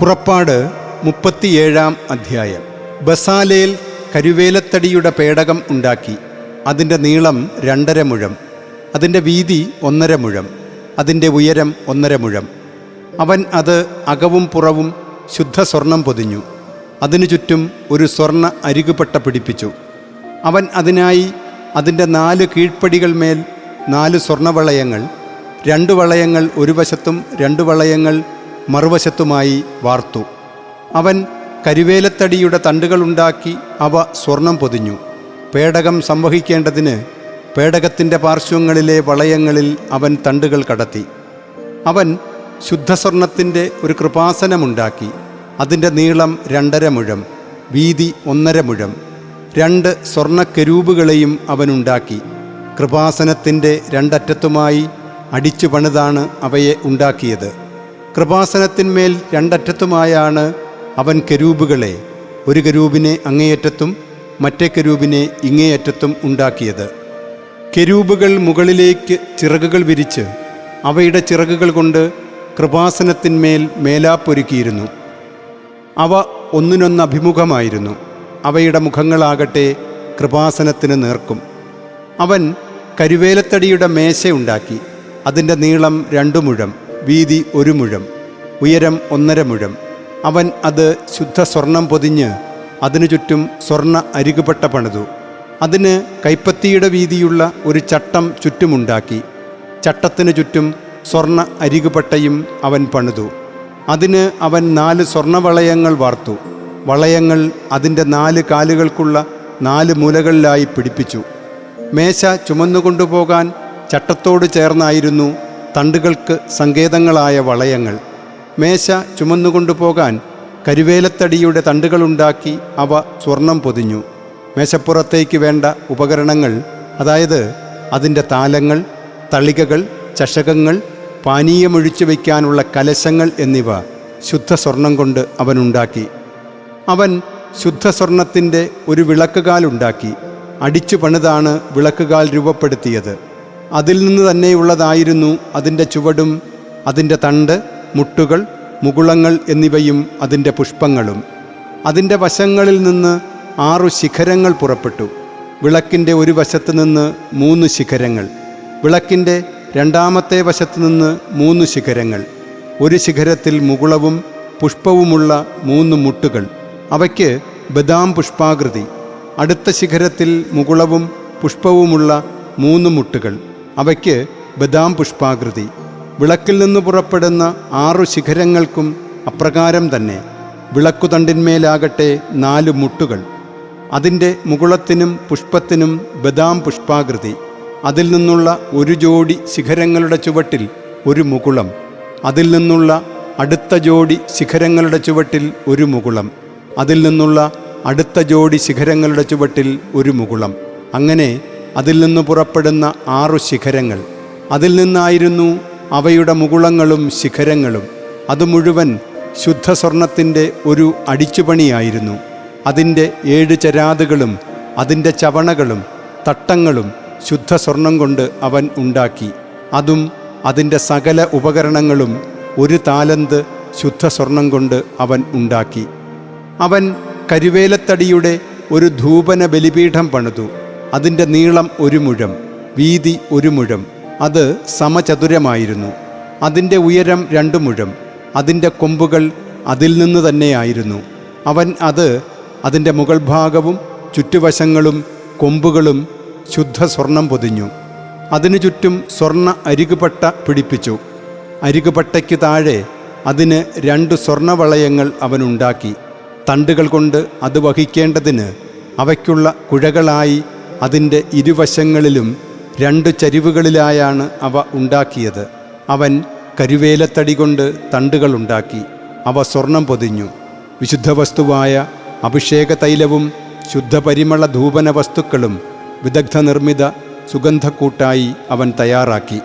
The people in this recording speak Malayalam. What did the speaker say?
പുറപ്പാട് മുപ്പത്തിയേഴാം അധ്യായം. ബസാലേൽ കരുവേലത്തടിയുടെ പേടകം ഉണ്ടാക്കി. അതിന്റെ നീളം രണ്ടര മുഴം. അതിന്റെ വീതി ഒന്നര മുഴം. അതിന്റെ ഉയരം ഒന്നര മുഴം. അവൻ അത് അകവും പുറവും ശുദ്ധ സ്വർണം പൊതിഞ്ഞു. അതിനു ചുറ്റും ഒരു സ്വർണ അരികുപട്ട പിടിപ്പിച്ചു. അവൻ അതിനായി അതിന്റെ നാല് കീഴ്പ്പടികൾ മേൽ നാല് സ്വർണവളയങ്ങൾ രണ്ട് വളയങ്ങൾ ഒരു വശത്തും രണ്ട് വളയങ്ങൾ മറുവശത്തുമായി വാർത്തു. അവൻ കരുവേലത്തടിയുടെ തണ്ടുകളുണ്ടാക്കി അവ സ്വർണം പൊതിഞ്ഞു. പേടകം സംവഹിക്കേണ്ടതിന് പേടകത്തിന്റെ പാർശ്വങ്ങളിലെ വളയങ്ങളിൽ അവൻ തണ്ടുകൾ കടത്തി. അവൻ ശുദ്ധസ്വർണത്തിന്റെ ഒരു കൃപാസനമുണ്ടാക്കി. അതിന്റെ നീളം രണ്ടര മുഴം വീതി ഒന്നര മുഴം. രണ്ട് സ്വർണക്കരൂപുകളെയും അവനുണ്ടാക്കി. കൃപാസനത്തിന്റെ രണ്ടറ്റത്തുമായി അടിച്ചു പണിതാണ് അവയെ ഉണ്ടാക്കിയത്. കൃപാസനത്തിന്മേൽ രണ്ടറ്റത്തുമായാണ് അവൻ കരൂപുകളെ ഒരു കരൂപിനെ അങ്ങേയറ്റത്തും മറ്റേ കരൂപിനെ ഇങ്ങേയറ്റത്തും ഉണ്ടാക്കിയത്. കെരൂബുകൾ മുകളിലേക്ക് ചിറകുകൾ വിരിച്ച് അവയുടെ ചിറകുകൾ കൊണ്ട് കൃപാസനത്തിന്മേൽ മേലാപ്പൊരുക്കിയിരുന്നു. അവ ഒന്നിനൊന്ന് അഭിമുഖമായിരുന്നു. അവയുടെ മുഖങ്ങളാകട്ടെ കൃപാസനത്തിന് നേർക്കും. അവൻ കരുവേലത്തടിയുടെ മേശ ഉണ്ടാക്കി. അതിന്റെ നീളം രണ്ടു മുഴം. വീതി ഒരു മുഴം ഉയരം ഒന്നര മുഴം. അവൻ അത് ശുദ്ധ സ്വർണം പൊതിഞ്ഞ് അതിനു ചുറ്റും സ്വർണ അരികുപട്ട പണിതു. അതിന് കൈപ്പത്തിയുടെ വീതിയുള്ള ഒരു ചട്ടം ചുറ്റുമുണ്ടാക്കി. ചട്ടത്തിനു ചുറ്റും സ്വർണ അരികുപട്ടയും അവൻ പണിതു. അതിന് അവൻ നാല് സ്വർണവളയങ്ങൾ വാർത്തു. വളയങ്ങൾ അതിന്റെ നാല് കാലുകൾക്കുള്ള നാല് മൂലകളിലായി പിടിപ്പിച്ചു. മേശ ചുമന്നുകൊണ്ടുപോകാൻ ചട്ടത്തോട് ചേർന്നായിരുന്നു തണ്ടുകൾക്ക് സങ്കേതങ്ങളായ വളയങ്ങൾ. മേശ ചുമന്നുകൊണ്ടുപോകാൻ കരുവേലത്തടിയുടെ തണ്ടുകളുണ്ടാക്കി അവ സ്വർണം പൊതിഞ്ഞു. മേശപ്പുറത്തേക്ക് വേണ്ട ഉപകരണങ്ങൾ അതായത് അതിന്റെ താലങ്ങൾ തളികകൾ ചഷകങ്ങൾ പാനീയമൊഴിച്ചു വയ്ക്കാനുള്ള കലശങ്ങൾ എന്നിവ ശുദ്ധ സ്വർണം കൊണ്ട് അവനുണ്ടാക്കി അവൻ ശുദ്ധ സ്വർണത്തിന്റെ ഒരു വിളക്കുകാലുണ്ടാക്കി അടിച്ചു പണിതാണ് വിളക്കുകാൽ രൂപപ്പെടുത്തിയത്. അതിൽ നിന്ന് തന്നെയുള്ളതായിരുന്നു അതിന്റെ ചുവടും അതിന്റെ തണ്ട് മുട്ടുകൾ മുകുളങ്ങൾ എന്നിവയും അതിന്റെ പുഷ്പങ്ങളും. അതിന്റെ വശങ്ങളിൽ നിന്ന് ആറു ശിഖരങ്ങൾ പുറപ്പെട്ടു. വിളക്കിന്റെ ഒരു വശത്ത് നിന്ന് മൂന്ന് ശിഖരങ്ങൾ. വിളക്കിന്റെ രണ്ടാമത്തെ വശത്ത് നിന്ന് മൂന്ന് ശിഖരങ്ങൾ. ഒരു ശിഖരത്തിൽ മുകുളവും പുഷ്പവുമുള്ള മൂന്ന് മുട്ടുകൾ. അവയ്ക്ക് ബദാം പുഷ്പാകൃതി. അടുത്ത ശിഖരത്തിൽ മുകുളവും പുഷ്പവുമുള്ള മൂന്ന് മുട്ടുകൾ. അവയ്ക്ക് ബദാം പുഷ്പാകൃതി. വിളക്കിൽ നിന്ന് പുറപ്പെടുന്ന ആറു ശിഖരങ്ങൾക്കും അപ്രകാരം തന്നെ വിളക്കുതണ്ടിന്മേലാകട്ടെ നാല് മുട്ടുകൾ. അതിന്റെ മുകുളത്തിനും പുഷ്പത്തിനും ബദാം പുഷ്പാകൃതി. അതിൽ നിന്നുള്ള ഒരു ജോഡി ശിഖരങ്ങളുടെ ചുവട്ടിൽ ഒരു മുകുളം. അതിൽ നിന്നുള്ള അടുത്ത ജോഡി ശിഖരങ്ങളുടെ ചുവട്ടിൽ ഒരു മുകുളം. അതിൽ നിന്നുള്ള അടുത്ത ജോഡി ശിഖരങ്ങളുടെ ചുവട്ടിൽ ഒരു മുകുളം. അങ്ങനെ അതിൽ നിന്ന് പുറപ്പെടുന്ന ആറു ശിഖരങ്ങൾ. അതിൽ നിന്നായിരുന്നു അവയുടെ മുകുളങ്ങളും ശിഖരങ്ങളും. അത് മുഴുവൻ ശുദ്ധ സ്വർണത്തിന്റെ ഒരു അടിച്ചുപണിയായിരുന്നു. അതിന്റെ ഏഴ് ചരാതുകളും അതിന്റെ ചവണകളും തട്ടങ്ങളും ശുദ്ധ സ്വർണം കൊണ്ട് അവൻ ഉണ്ടാക്കി. അതും അതിന്റെ സകല ഉപകരണങ്ങളും ഒരു താലന്ത് ശുദ്ധ സ്വർണം കൊണ്ട് അവൻ ഉണ്ടാക്കി. അവൻ കരുവേലത്തടിയുടെ ഒരു ധൂപന ബലിപീഠം പണിതു. അതിന്റെ നീളം ഒരു മുഴം വീതി ഒരു മുഴം അത് സമചതുരമായിരുന്നു. അതിന്റെ ഉയരം രണ്ടു മുഴം അതിന്റെ കൊമ്പുകൾ അതിൽ നിന്ന് തന്നെയായിരുന്നു. അവൻ അത് അതിന്റെ മുകൾ ഭാഗവും ചുറ്റുവശങ്ങളും കൊമ്പുകളും ശുദ്ധ സ്വർണം പൊതിഞ്ഞു. അതിനു ചുറ്റും സ്വർണ അരികുപട്ട പിടിപ്പിച്ചു. അരികുപട്ടയ്ക്ക് താഴെ അതിന് രണ്ട് സ്വർണവളയങ്ങൾ അവനുണ്ടാക്കി തണ്ടുകൾ കൊണ്ട് അത് വഹിക്കേണ്ടതിന് അവയ്ക്കുള്ള കുഴകളായി അതിന്റെ ഇരുവശങ്ങളിലും രണ്ട് ചരിവുകളിലായാണ് അവ ഉണ്ടാക്കിയത്. അവൻ കരുവേലത്തടി കൊണ്ട് തണ്ടുകളുണ്ടാക്കി അവ സ്വർണം പൊതിഞ്ഞു. വിശുദ്ധ വസ്തുവായ അഭിഷേക തൈലവും ശുദ്ധപരിമള ധൂപന വസ്തുക്കളും വിദഗ്ധ നിർമ്മിത സുഗന്ധക്കൂട്ടായി അവൻ തയ്യാറാക്കി.